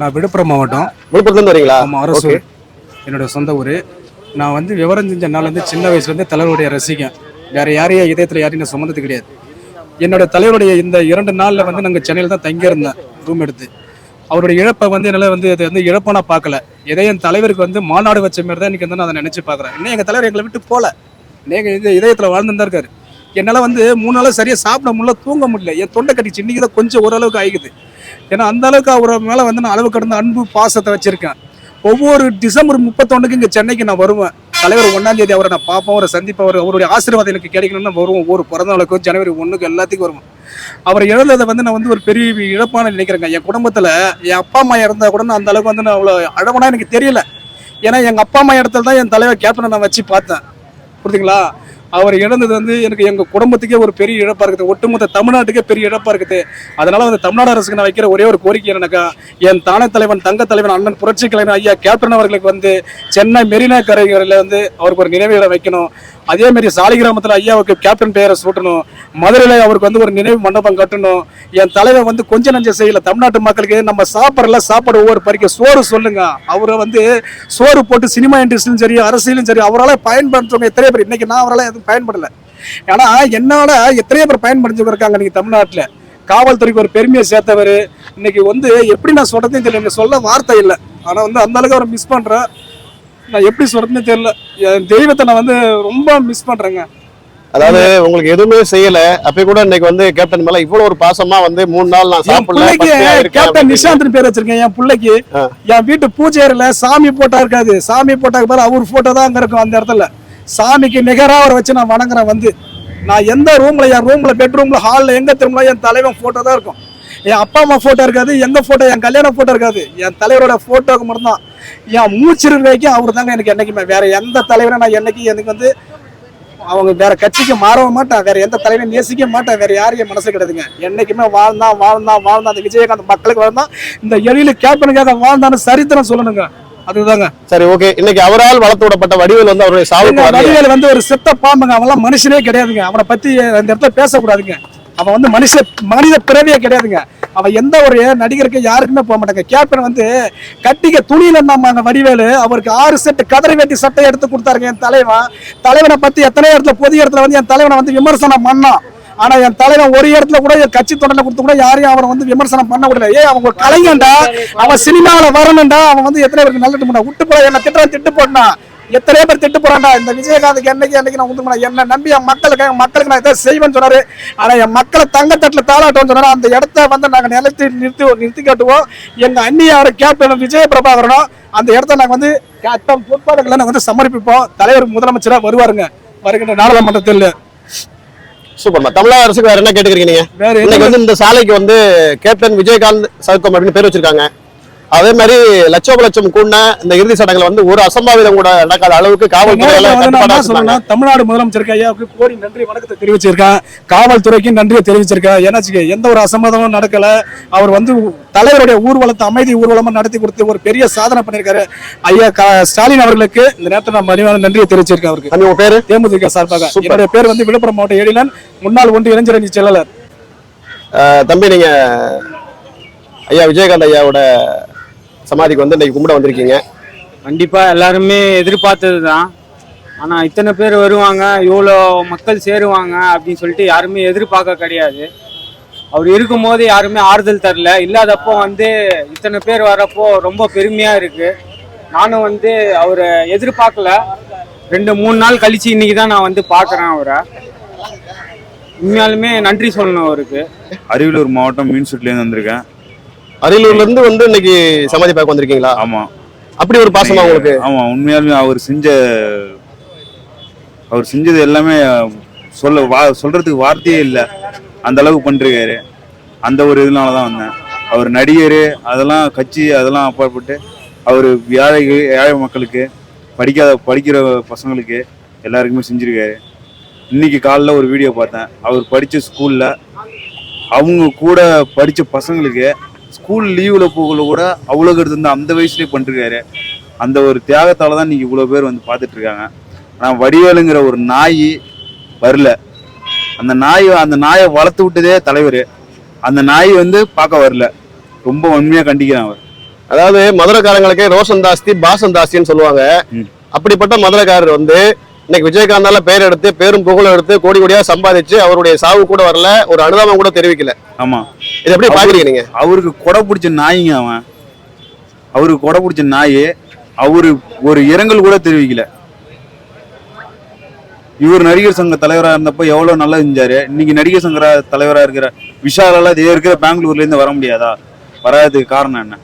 நான் விழுப்புரம் மாவட்டம். விழுப்புரத்துல இருந்து வரீங்களா? ஆமாம் அரசு. என்னோட சொந்த ஊர். நான் வந்து விவரம் செஞ்ச நாள்லேருந்து சின்ன வயசுலேருந்து தலைவருடைய ரசிகன். வேற யாரையும் இதயத்தில் யாரையும் நான் சுமந்தது கிடையாது. என்னோட தலைவருடைய இந்த இரண்டு நாளில் வந்து நாங்கள் சென்னையில் தான் தங்கியிருந்தேன் ரூம் எடுத்து. அவருடைய இழப்பை வந்து என்னால் வந்து அது வந்து இழப்பா நான் பார்க்கல. எதை என் தலைவருக்கு வந்து மாநாடு வச்ச மாதிரி தான் இன்னைக்கு வந்து நான் அதை நினச்சி பார்க்குறேன். இன்னும் எங்கள் தலைவர் எங்களை விட்டு போகல நீங்கள் இந்த இதயத்தில் வாழ்ந்துன்னு தான் இருக்காரு. என்னால் வந்து மூணு நாளாக சரியாக சாப்பிட முடியல தூங்க முடியல. என் தொண்டை கட்டிச்சு இன்னைக்கு தான் கொஞ்சம் ஓரளவுக்கு ஆகிக்குது ஏன்னா அந்த அளவுக்கு அவர் மேலே வந்து நான் அளவு கடந்த அன்பு பாசத்தை வச்சுருக்கேன். ஒவ்வொரு டிசம்பர் முப்பத்தொன்றுக்கு இங்கே சென்னைக்கு நான் வருவேன். தலைவர் ஒன்றாம் தேதி அவரை நான் பார்ப்பேன் அவரை சந்திப்பேன் அவர் அவருடைய ஆசீர்வாதம் எனக்கு கிடைக்கணும்னு நான் வருவோம் ஒவ்வொரு பிறந்த நாளுக்கும் ஜனவரி ஒன்றுக்கு எல்லாத்துக்கும் வருவேன். அவர் இழந்ததை வந்து நான் வந்து ஒரு பெரிய இழப்பான நினைக்கிறேங்க. என் குடும்பத்தில் என் அப்பா அம்மா இருந்தால் கூட நான் அந்த அளவுக்கு வந்து நான் அவ்வளோ அழவனா எனக்கு தெரியல. ஏன்னா எங்கள் அப்பா அம்மா இடத்துல தான் என் தலைவர் கேப்டனை நான் வச்சு பார்த்தேன். புரியுதுங்களா? அவர் இழந்தது வந்து எனக்கு எங்கள் குடும்பத்துக்கே ஒரு பெரிய இழப்பாக இருக்குது. ஒட்டுமொத்த தமிழ்நாட்டுக்கே பெரிய இழப்பாக இருக்குது. அதனால வந்து தமிழ்நாடு அரசுக்கு நான் வைக்கிற ஒரே ஒரு கோரிக்கை என்னக்கா என் தானே தலைவன் தங்க தலைவன் அண்ணன் புரட்சி கலைஞர் ஐயா கேப்டன் அவர்களுக்கு வந்து சென்னை மெரினா கரைகளில் வந்து அவருக்கு ஒரு நினைவுகளை வைக்கணும். அதே மாதிரி சாலிகிராமத்தில் ஐயாவுக்கு கேப்டன் பெயரை சூட்டணும். மதுரையில் அவருக்கு வந்து ஒரு நினைவு மண்டபம் கட்டணும். என் தலைவர் வந்து கொஞ்சம் நஞ்ச செய்யல. தமிழ்நாட்டு மக்களுக்கு நம்ம சாப்பிட்றல சாப்பாடு ஒவ்வொரு பறிக்க சோறு சொல்லுங்க. அவரை வந்து சோறு போட்டு சினிமா இண்டஸ்ட்ரியும் சரி அரசியலும் சரி அவரால் பயன்படுத்துறவங்க எத்தனை பேர்? இன்னைக்கு நான் அவரால் எதுவும் பயன்படலை. ஏன்னா என்னால் எத்தனையோ பேர் பயன்படுத்தவங்க இருக்காங்க இன்னைக்கு தமிழ்நாட்டில்? காவல்துறைக்கு ஒரு பெருமையை சேர்த்தவர். இன்னைக்கு வந்து எப்படி நான் சொல்கிறதுன்னு தெரியல. எனக்கு சொல்ல வார்த்தை இல்லை. ஆனால் வந்து அந்த அளவுக்கு அவரை மிஸ் பண்ணுறேன் நான் எப்படி சொல்றதுன்னு தெரியல. என் தெய்வத்தை நான் வந்து ரொம்ப மிஸ் பண்றேங்க. அதாவது உங்களுக்கு எதுவுமே செய்யல. அப்ப கூட இன்னைக்கு வந்து கேப்டன் மேல இவ்வளவு ஒரு பாசமா வந்து மூணு நாள் நான் என் சாப்பிடல கேப்டன். நிஷாந்த் பேர் வச்சிருக்கேன். என் பிள்ளைக்கு. என் வீட்டு பூஜை அறையில சாமி போட்டா இருக்காது. சாமி போட்டாக்கு பாரு அவர் போட்டோ தான் அங்க இருக்கும் அந்த இடத்துல. சாமிக்கு நிகரா அவரை வச்சு நான் வணங்குறேன் வந்து. நான் எந்த ரூம்ல என் ரூம்ல பெட்ரூம்ல ஹால்ல எங்க திரும்பலாம் என் தலைவன் போட்டோ தான் இருக்கும். என் அப்பா அம்மா போட்டோ இருக்காது எங்க போட்டோ என் கல்யாண போட்டோ இருக்காது. என் தலைவரோட போட்டோக்கு மட்டும்தான். என் மூச்சிரு வரைக்கும் அவர் தாங்க எனக்கு என்னைக்குமே. வேற எந்த தலைவரை நான் என்னைக்கு எனக்கு வந்து அவங்க வேற கட்சிக்கு மாறவும் மாட்டான். வேற எந்த தலைவரையும் நேசிக்க மாட்டான். வேற யாரையும் மனசு கிடையாதுங்க என்னைக்குமே வாழ்ந்தான் வாழ்ந்தான் வாழ்ந்தான் அந்த விஜயகாந்த் மக்களுக்கு வாழ்ந்தான் இந்த எழில கேப்டனுக்காக வாழ்ந்தான்னு சரித்திரம் சொல்லணுங்க. அதுதாங்க. சரி ஓகே. இன்னைக்கு அவரால் வளர்த்து விடப்பட்ட வடிவேல் வந்து அவருடைய வரலையா? வடிவேல் வந்து ஒரு செத்த பாம்புங்க. அவன்லாம் மனுஷனே கிடையாதுங்க. அவனை பத்தி அந்த இடத்துல பேசக்கூடாதுங்க. அவன் வந்து மனுஷ மனித பிறவியே கிடையாதுங்க. அவன் எந்த ஒரு நடிகருக்கு யாருக்குமே போக மாட்டாங்க. கேப்டன் வந்து கட்டிக்க துணியில இருந்தாங்க வடிவேலு அவருக்கு ஆறு செட்டு கதறி வெட்டி சட்டை எடுத்து கொடுத்தாருங்க என் தலைவன். தலைவனை பத்தி எத்தனை இடத்துல பொது இடத்துல வந்து என் தலைவனை வந்து விமர்சனம் பண்ணான். ஆனா என் தலைவன் ஒரு இடத்துல கூட என் கட்சி தொடர்ல கொடுத்து கூட யாரையும் அவனை வந்து விமர்சனம் பண்ண விடல. ஏ அவன் ஒரு கலைஞன்டா. அவன் சினிமாவில வரணும்டா. அவன் வந்து எத்தனை பேருக்கு நல்லது பண்ணா விட்டு போய் என்ன திட்டம் திட்டு போட்டான். எத்தனை பேர் திட்டு போறான்டா. இந்த விஜயகாந்துக்கு என்னைக்கு என்னைக்கு நான் உந்து என்ன நம்பி என் மக்களுக்கு என் மக்களுக்கு நான் எதாவது செய்வேன்னு சொன்னாரு. ஆனா என் மக்களை தங்கத்தட்டுல தாளாட்டோம்னு சொன்னாரு. அந்த இடத்த வந்து நாங்க நிலத்தி நிறுத்தி நிறுத்தி காட்டுவோம். எங்க அண்ணியார் கேப்டன் விஜய பிரபாகரனும் அந்த இடத்த நாங்க வந்து அத்தம் பொறுப்பாளர்களை நாங்க வந்து சமர்ப்பிப்போம். தலைவர் முதலமைச்சரா வருவாருங்க. வருகின்ற நாடாளுமன்றத்தில். சூப்பர்மா தமிழக அரசுக்கு வேற என்ன கேட்டுக்கிறீங்க நீங்க? இன்னைக்கு வந்து இந்த சாலைக்கு வந்து கேப்டன் விஜயகாந்த் சவுக்கம் அப்படின்னு பேர் வச்சிருக்காங்க. அதே மாதிரி லட்சோப லட்சம் கூடின இந்த இறுதி சடங்குல வந்து ஒரு அசம்பாவிதம் கூட நடக்காத அளவுக்கு. சொல்லணும்னா, தமிழ்நாடு முதலமைச்சருக்கு ஐயாவுக்கு கோடி நன்றி வணக்கத்தை தெரிவிச்சிருக்கேன். காவல்துறைக்கும் நன்றியை தெரிவிச்சிருக்கேன். ஏன்னாச்சுக்க எந்த ஒரு அசம்பாதமும் நடக்கல. அவர் வந்து தலைவருடைய ஊர்வலத்தை அமைதி ஊர்வலமா நடத்தி கொடுத்து ஒரு பெரிய சாதனை பண்ணியிருக்காரு. ஐயா ஸ்டாலின் அவர்களுக்கு இந்த நேரத்தில் நான் மதிவான நன்றியை தெரிவிச்சிருக்கேன் அவருக்கு. உங்க பேரு? தேமுதிக சார்பாக. என்னுடைய பேர் வந்து விழுப்புரம் மாவட்ட எழிலன் முன்னாள் ஒன்றிய இளைஞரணி செயலாளர். தம்பி நீங்க ஐயா விஜயகாந்த் ஐயாவோட சமாதிக்கு வந்து இன்னைக்கு கும்பிட வந்திருக்கீங்க. கண்டிப்பா எல்லாருமே எதிர்பார்த்தது தான் ஆனா இத்தனை பேர் வருவாங்க இவ்வளோ மக்கள் சேருவாங்க அப்படின்னு சொல்லிட்டு யாருமே எதிர்பார்க்க கிடையாது. அவர் இருக்கும்போது யாருமே ஆறுதல் தரல. இல்லாதப்போ வந்து இத்தனை பேர் வரப்போ ரொம்ப பெருமையா இருக்கு. நானும் வந்து அவரை எதிர்பார்க்கல. ரெண்டு மூணு நாள் கழிச்சு இன்னைக்கு தான் நான் வந்து பார்க்குறேன் அவரை. உண்மையாலுமே நன்றி சொல்லணும் அவருக்கு. அரியலூர் மாவட்டம் மீன்சுட்லேருந்து வந்திருக்கேன். அரியலூர்ல இருந்து வந்து இன்னைக்கு சமாதி பார்க்க வந்திருக்கீங்களா? ஆமாம் அப்படி ஒரு பாசமா உங்களுக்கு? ஆமாம் உண்மையாலுமே அவர் செஞ்ச அவர் செஞ்சது எல்லாமே சொல்ல வா சொல்றதுக்கு வார்த்தையே இல்லை. அந்த அளவுக்கு பண்ணிருக்காரு. அந்த ஒரு இதனால தான் வந்தேன். அவர் நடிகர் அதெல்லாம் கட்சி அதெல்லாம் அப்பாற்பட்டு அவர் ஏழை ஏழை மக்களுக்கு படிக்காத படிக்கிற பசங்களுக்கு எல்லாருக்குமே செஞ்சிருக்காரு. இன்னைக்கு காலைல ஒரு வீடியோ பார்த்தேன். அவர் படித்த ஸ்கூலில் அவங்க கூட படித்த பசங்களுக்கு ஸ்கூல் லீவில் போகல கூட அவ்வளோ எடுத்து அந்த வயசுலேயே பண்ணிருக்காரு. அந்த ஒரு தியாகத்தால தான் இன்னைக்கு இவ்வளோ பேர் வந்து பார்த்துட்டு இருக்காங்க ஆனால் வடிவேலுங்கிற ஒரு நாய் வரல. அந்த நாய் அந்த நாயை வளர்த்து விட்டதே தலைவர். அந்த நாய் வந்து பார்க்க வரல. ரொம்ப உண்மையாக கண்டிக்கிறேன் அவர். அதாவது மதுரைக்காரங்களுக்கே ரோஷன் தாஸ்தி பாசம் தாஸ்தின்னு சொல்லுவாங்க. அப்படிப்பட்ட மதுரைக்காரர் வந்து இன்னைக்கு விஜயகாந்தால பேர் எடுத்து பேரும் புகழும் எடுத்து கோடி கோடியா சம்பாதிச்சு அவருடைய சாவு கூட வரல ஒரு அனுதாபம் கூட தெரிவிக்கல. ஆமா. இது எப்படி பாக்குறீங்க நீங்க. அவருக்கு கொடை பிடிச்ச நாய்ங்க அவன். அவருக்கு கொடை பிடிச்ச நாய். அவரு ஒரு இரங்கல் கூட தெரிவிக்கல. இவர் நடிகர் சங்க தலைவரா இருந்தப்போ எவ்வளவு நல்லா செஞ்சாரு. இன்னைக்கு நடிகர் சங்க தலைவரா இருக்கிற விஷாலால இதே இருக்கிற பெங்களூர்ல இருந்து வர முடியாதா? வராததுக்கு காரணம் என்ன?